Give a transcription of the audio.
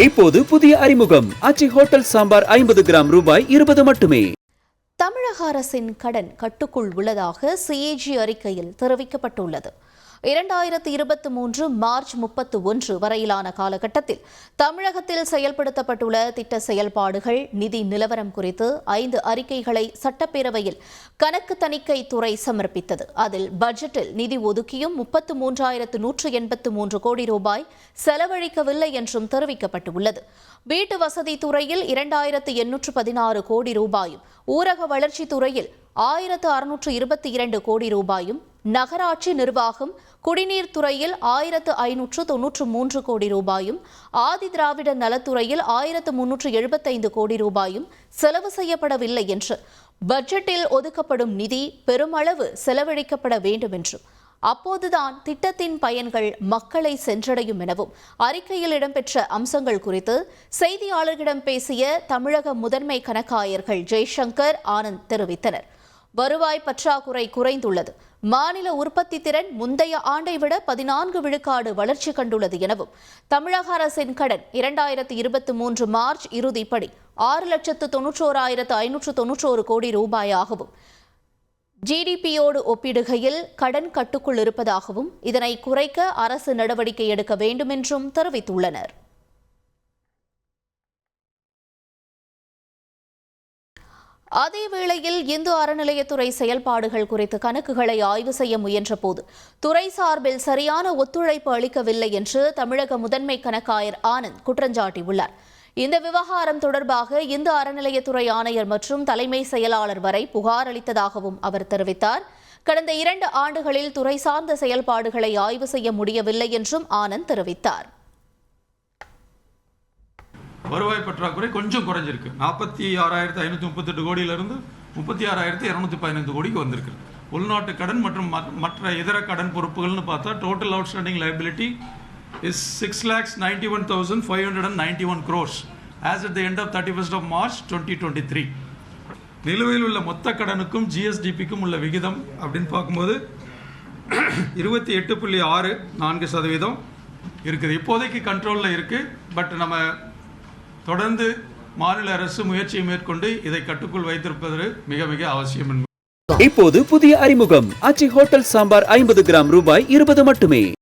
இப்போது புதிய அறிமுகம். அச்சி ஹோட்டல் சாம்பார் ஐம்பது கிராம் ரூபாய் இருபது மட்டுமே. தமிழக அரசின் கடன் கட்டுக்குள் உள்ளதாக சிஏஜி அறிக்கையில் தெரிவிக்கப்பட்டுள்ளது. இரண்டாயிரத்தி இருபத்தி மூன்று மார்ச் முப்பத்து ஒன்று வரையிலான காலகட்டத்தில் தமிழகத்தில் செயல்படுத்தப்பட்டுள்ள திட்ட செயல்பாடுகள் நிதி நிலவரம் குறித்து ஐந்து அறிக்கைகளை சட்டப்பேரவையில் கணக்கு தணிக்கை துறை சமர்ப்பித்தது. அதில் பட்ஜெட்டில் நிதி ஒதுக்கியும் முப்பத்து மூன்றாயிரத்து நூற்று எண்பத்து மூன்று கோடி ரூபாய் செலவழிக்கவில்லை என்றும் தெரிவிக்கப்பட்டுள்ளது. வீட்டு வசதி துறையில் இரண்டாயிரத்து எண்ணூற்று பதினாறு கோடி ரூபாயும் ஊரக வளர்ச்சித் துறையில் ஆயிரத்து அறுநூற்று இருபத்தி இரண்டு கோடி ரூபாயும் நகராட்சி நிர்வாகம் குடிநீர் துறையில் ஆயிரத்து ஐநூற்று தொன்னூற்று மூன்று கோடி ரூபாயும் ஆதி திராவிட நலத்துறையில் ஆயிரத்து முன்னூற்று எழுபத்தைந்து கோடி ரூபாயும் செலவு செய்யப்படவில்லை என்று பட்ஜெட்டில் ஒதுக்கப்படும் நிதி பெருமளவு செலவழிக்கப்பட வேண்டும் என்றும் அப்போதுதான் திட்டத்தின் பயன்கள் மக்களை சென்றடையும் எனவும் அறிக்கையில் இடம்பெற்ற அம்சங்கள் குறித்து செய்தியாளர்களிடம் பேசிய தமிழக முதன்மை கணக்காயர்கள் ஜெய்சங்கர் ஆனந்த் தெரிவித்தனர். வருவாய் பற்றாக்குறை குறைந்துள்ளது. மாநில உற்பத்தி திறன் முந்தைய ஆண்டை விட பதினான்கு விழுக்காடு வளர்ச்சி கண்டுள்ளது எனவும் தமிழக அரசின் கடன் இரண்டாயிரத்தி இருபத்தி மூன்று மார்ச் இறுதிப்படி ஆறு லட்சத்து தொன்னூற்றோராயிரத்து ஐநூற்று தொன்னூற்றோரு கோடி ரூபாயாகவும் ஜிடிபியோடு ஒப்பிடுகையில் கடன் கட்டுக்குள் இருப்பதாகவும் இதனை குறைக்க அரசு நடவடிக்கை எடுக்க வேண்டுமென்றும் தெரிவித்துள்ளனர். அதேவேளையில் இந்து அறநிலையத்துறை செயல்பாடுகள் குறித்து கணக்குகளை ஆய்வு செய்ய முயன்றபோது துறை சார்பில் சரியான ஒத்துழைப்பு அளிக்கவில்லை என்று தமிழக முதன்மை கணக்காயர் ஆனந்த் குற்றஞ்சாட்டியுள்ளார். இந்த விவகாரம் தொடர்பாக இந்து அறநிலையத்துறை ஆணையர் மற்றும் தலைமை செயலாளர் வரை புகார் அளித்ததாகவும் அவர் தெரிவித்தார். கடந்த இரண்டு ஆண்டுகளில் துறை சார்ந்த செயல்பாடுகளை ஆய்வு செய்ய முடியவில்லை என்றும் ஆனந்த் தெரிவித்தார். வருவாய் பற்றாக்குறை கொஞ்சம் குறைஞ்சிருக்கு. நாற்பத்தி ஆறாயிரத்தி ஐநூற்றி முப்பத்தெட்டு கோடியிலிருந்து முப்பத்தி ஆறாயிரத்தி இரநூத்தி பதினைந்து கோடிக்கு வந்திருக்கு. உள்நாட்டு கடன் மற்றும் மற்ற- மற்ற இதர கடன் பொறுப்புகள்னு பார்த்தா total outstanding liability is six lakhs ninety one thousand five hundred and ninety one crores as at the end of thirty first of March twenty twenty three நிலுவையில் உள்ள மொத்த கடனுக்கும் ஜிஎஸ்டிபிக்கும் உள்ள விகிதம் அப்படின்னு பார்க்கும்போது இருபத்தி எட்டு புள்ளி ஆறு நான்கு சதவீதம் இருக்குது. இப்போதைக்கு கண்ட்ரோலில் இருக்குது பட் நம்ம தொடர்ந்து மாநில அரசு முயற்சியை மேற்கொண்டு இதை கட்டுக்குள் வைத்திருப்பது மிக மிக அவசியம் என்பது. இப்போது புதிய அறிமுகம். அச்சி ஹோட்டல் சாம்பார் ஐம்பது கிராம் ரூபாய் இருபது மட்டுமே.